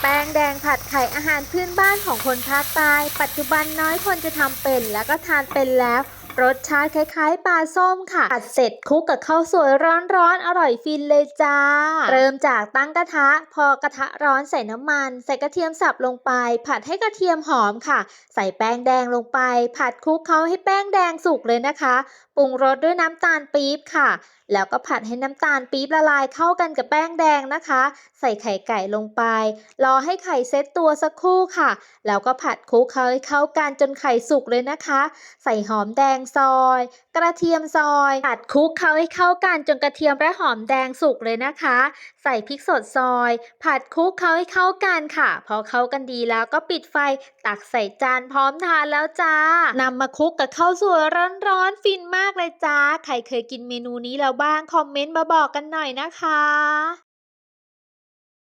แป้งแดงผัดไข่อาหารพื้นบ้านของคนภาคใต้ปัจจุบันน้อยคนจะทำเป็นแล้วก็ทานเป็นแล้ว รสชาติคล้ายๆปลาส้มค่ะผัดเสร็จคลุกกับข้าวสวยร้อนๆอร่อยฟินเลยจ้า เริ่มจากตั้งกระทะ พอกระทะร้อนใส่น้ำมัน ใส่กระเทียมสับลงไป ผัดให้กระเทียมหอมค่ะ ใส่แป้งแดงลงไป ผัดคลุกเคล้าให้แป้งแดงสุกเลยนะคะปรุงรสด้วยน้ำตาลปี๊บค่ะ แล้วก็ผัดให้น้ำตาลปี๊บละลายเข้ากันกับแป้งแดงนะคะ ใส่ไข่ไก่ลงไป รอให้ไข่เซตตัวสักครู่ค่ะ แล้วก็ผัดคลุกเคล้าให้เข้ากันจนไข่สุกเลยนะคะ ใส่หอมแดงซอย กระเทียมซอยผัดคลุกเคล้าให้เข้ากันจนกระเทียมและหอมแดงสุกเลยนะคะ ใส่พริกสดซอย ผัดคลุกเคล้าให้เข้ากันค่ะ พอเข้ากันดีแล้วก็ปิดไฟตักใส่จานพร้อมทานแล้วจ้านำมาคลุกกับข้าวสวยร้อนๆฟินมากเลยจ้า ใครเคยกินเมนูนี้แล้วบ้างคอมเมนต์มาบอกกันหน่อยนะคะ